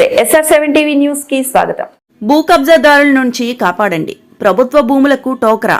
నమస్తే. SR seven TV న్యూస్కి స్వాగతం. భూ కబ్జాదారుల నుంచి కాపాడండి. ప్రభుత్వ భూములకు టోక్రా.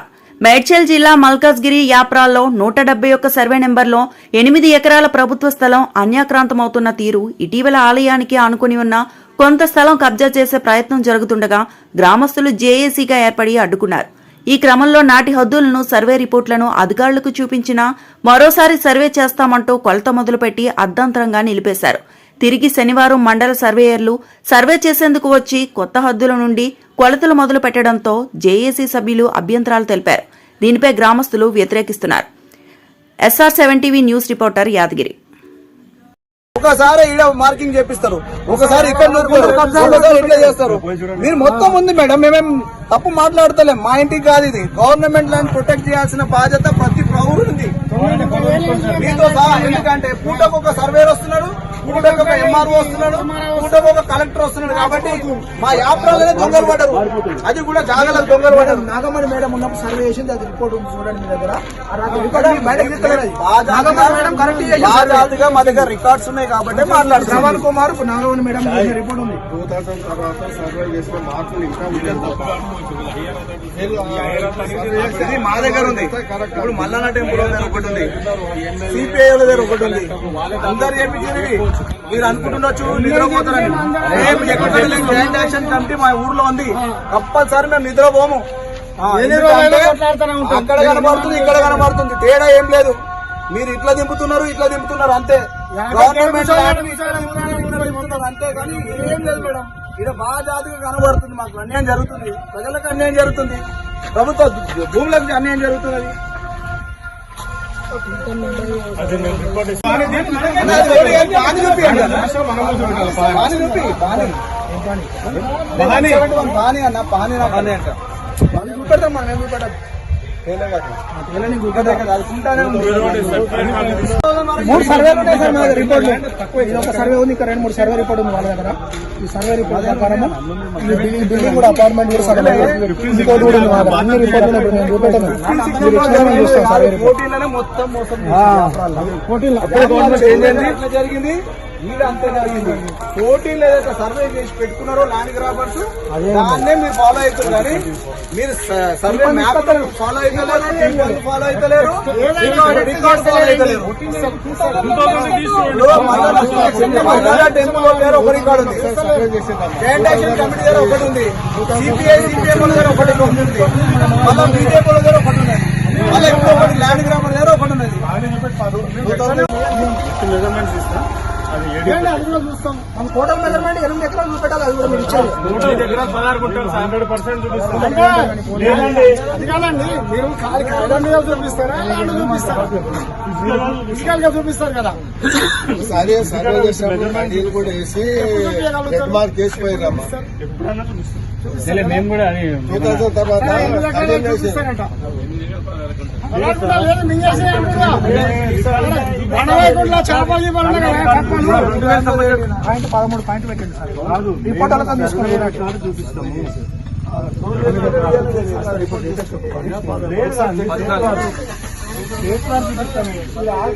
మేడ్చల్ జిల్లా మల్కాజ్గిరి యాప్రాల్లో నూట డెబ్బై ఒక్క సర్వే నెంబర్లో ఎనిమిది ఎకరాల ప్రభుత్వ స్థలం అన్యాక్రాంతమవుతున్న తీరు ఇటీవల ఆలయానికి ఆనుకుని ఉన్న కొంత స్థలం కబ్జా చేసే ప్రయత్నం జరుగుతుండగా గ్రామస్తులు జేఏసీగా ఏర్పడి అడ్డుకున్నారు. ఈ క్రమంలో నాటి హద్దులను సర్వే రిపోర్టులను అధికారులకు చూపించినా మరోసారి సర్వే చేస్తామంటూ కొలత మొదలుపెట్టి అర్ధాంతరంగా నిలిపేశారు. తిరిగి శనివారం మండల సర్వేయర్లు సర్వే చేసేందుకు వచ్చి కొత్త హద్దుల నుండి కొలతలు మొదలు పెట్టడంతో జేఏసీ సభ్యులు అభ్యంతరాలు తెలిపారు. దీనిపై గ్రామస్తులు వ్యతిరేకిస్తున్నారు. SR seven TV news reporter Yadagiri. ఒకసారి ఈడ మార్కింగ్ చేపిస్తారు. ఒకసారి ఇక్కడ ఒకసారి ఇట్లా చేస్తారు. మీరు మొత్తం ఉంది మేడం. మేమేం తప్పు మాట్లాడతలేం. మా ఇంటికి కాదు ఇది. గవర్నమెంట్ ల్యాండ్ ప్రొటెక్ట్ చేయాల్సిన బాధ్యత ప్రతి పౌరుడిది. మీతో సహా ఎందుకంటే పూటకు ఒక సర్వేర్ కూడా ఒక ఎంఆర్ఓ వస్తున్నాడు. పూటకు ఒక కలెక్టర్ వస్తున్నాడు కాబట్టి మా యాప్రాలనే దొంగలు పడ్డారు. అది కూడా జాగ్రత్త దొంగలు పడ్డారు. నాగమణి మేడం ఉన్నప్పుడు సర్వే చేసింది అది రిపోర్ట్ ఉంది చూడండి మీ దగ్గర. మా దగ్గర రికార్డ్స్ ఉన్నాయి కాబట్టి మాట్లాడుతున్నాం శ్రవణ్ కుమార్ నాగమణి మేడం చేసిన రిపోర్ట్ ఉంది. టూ థౌసండ్ తర్వాత సర్వే చేసిన మార్పులు ఇంకా ఉంటాయి. తప్ప. ఇది మా దగ్గర ఉంది. ఇప్పుడు మల్లన్న టెంపుల్ దగ్గర ఒకటి ఉంది. సిపిఐ దగ్గర ఒకటి ఉంది. అందరు చేపించినవి మీరు అనుకుంటుండొచ్చు నిద్రపోతారని. మేము ఎక్కడ ల్యాండ్ యాక్షన్ కమిటీ మా ఊర్లో ఉంది. కంపల్సరీ మేము నిద్రపోము. అక్కడ కనబడుతుంది ఇక్కడ కనబడుతుంది. తేడా ఏం లేదు. మీరు ఇట్లా దింపుతున్నారు ఇట్లా దింపుతున్నారు అంతే. గవర్నమెంట్ అంతే. కానీ ఏం లేదు మేడం. ఇక్కడ బాగా జాతిగా కనబడుతుంది మాకు. అన్యాయం జరుగుతుంది. ప్రజలకు అన్యాయం జరుగుతుంది. ప్రభుత్వ భూములకు అన్యాయం జరుగుతున్నది. బాని అన్న. బాని చూపి బాని బాని నా అంట చూపెడతాం మనం ఏం చూపెట్టాం మూడు సర్వేలు ఉన్నాయి సార్ మా దగ్గర రిపోర్ట్లు. ఇది ఒక సర్వే ఉంది ఇంకా రెండు మూడు సర్వే రిపోర్ట్ ఉంది వాళ్ళ దగ్గర. ఈ సర్వే రిపోర్ట్ ప్రకారం ఈ బిల్డింగ్ బిల్డింగ్ కూడా అపార్ట్మెంట్ కూడా సర్వే ఇంకోటి కూడా ఉంది అన్ని రిపోర్ట్లు ఉన్నాయి. ఇప్పుడు నేను చూపెట్టాను. మీరు ఇచ్చినా మేము చూస్తాం సర్వే రిపోర్ట్. పోటీలోనే మొత్తం మోసం జరిగింది? వీడు అంతే జరిగింది పోటీలు ఏదైతే సర్వే చేసి పెట్టుకున్నారో ల్యాండ్ గ్రాబర్స్ దాన్నే మీరు ఫాలో అవుతారు కానీ మీరు సర్వే మ్యాప్ ఫాలో అవుతలేరు టెంపుల్ ఫాలో అవుతలేరు రికార్డ్ ఫాలో అవుతలేరు టెంపుల్ దగ్గర ఒక రికార్డ్ ఉంది. కమిటీ దగ్గర ఒకటి ఉంది. సిపిఐ దగ్గర ఒకటి ఉంది. మళ్ళీ బీజేపీ దగ్గర ఒకటి ఉన్నది మళ్ళీ ఒకటి ల్యాండ్ గ్రామర్ దగ్గర ఒకటి ఉన్నది మెజర్మెంట్స్ ఇస్తా అది కూడా చూస్తాం. మన టోటల్ మెజర్మెంట్ ఎనిమిది ఎకరాలు చూపెట్టాలి అది కూడా మీరు ఇచ్చేది హండ్రెడ్ పర్సెంట్ చూపిస్తాం. అది కాదండి మీరు ఖాళీ కాగితం మీద చూపిస్తారా? ల్యాండ్ చూపిస్తారా? ఫిజికల్గా చూపిస్తారు కదా. సరే సర్వే చేసినప్పుడు నీళ్ళు కూడా వేసి రెడ్ మార్క్ మేము కూడా తర్వాత పదమూడు పాయింట్ పెట్టండి సార్ రిపోర్ట్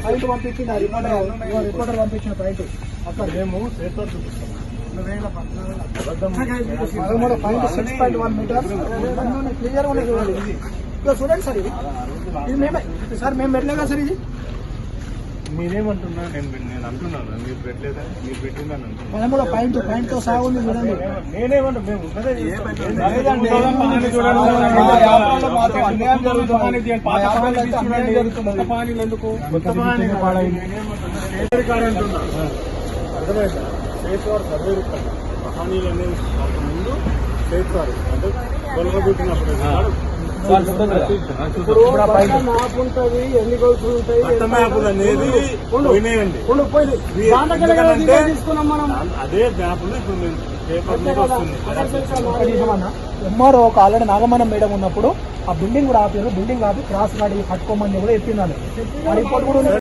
పాయింట్ పంపించింది ఆ రిపోర్టర్ రిపోర్టర్ పంపించిన పాయింట్ అక్కడ మేము పదమూడు point six point one metre clear ఉన్నాయి చూడండి చూడండి సార్ ఇది ఇది మేమే. సార్ మేము పెట్టలే కదా సార్ ఇది? మీరేమంటున్నారు? నేను నేను అంటున్నాను. మీరు పెట్టలేదా? మీరు పెట్టిందని అంటున్నాను. పాయింట్ పాయింట్తో సహా ఉంది చూడండి. నేనేమంటా మేము వార్ సర్వే రికార్డ్ మహానీయులు అనేది ముందు సేఫ్ వార్ అంటే గొలవబుట్టినప్పుడు ఇప్పుడు మ్యాప్ ఎన్ని ఉంటాయి తీసుకున్నాం మనం అదే ఎంఆర్ఓ ఒక ఆల్రెడీ నాగమనం మేడం ఉన్నప్పుడు ఆ బిల్డింగ్ కూడా ఆపారు బిల్డింగ్ ఆపి క్రాస్ గాడి కట్టుకోమని కూడా ఎత్తిందని రిపోర్ట్ కూడా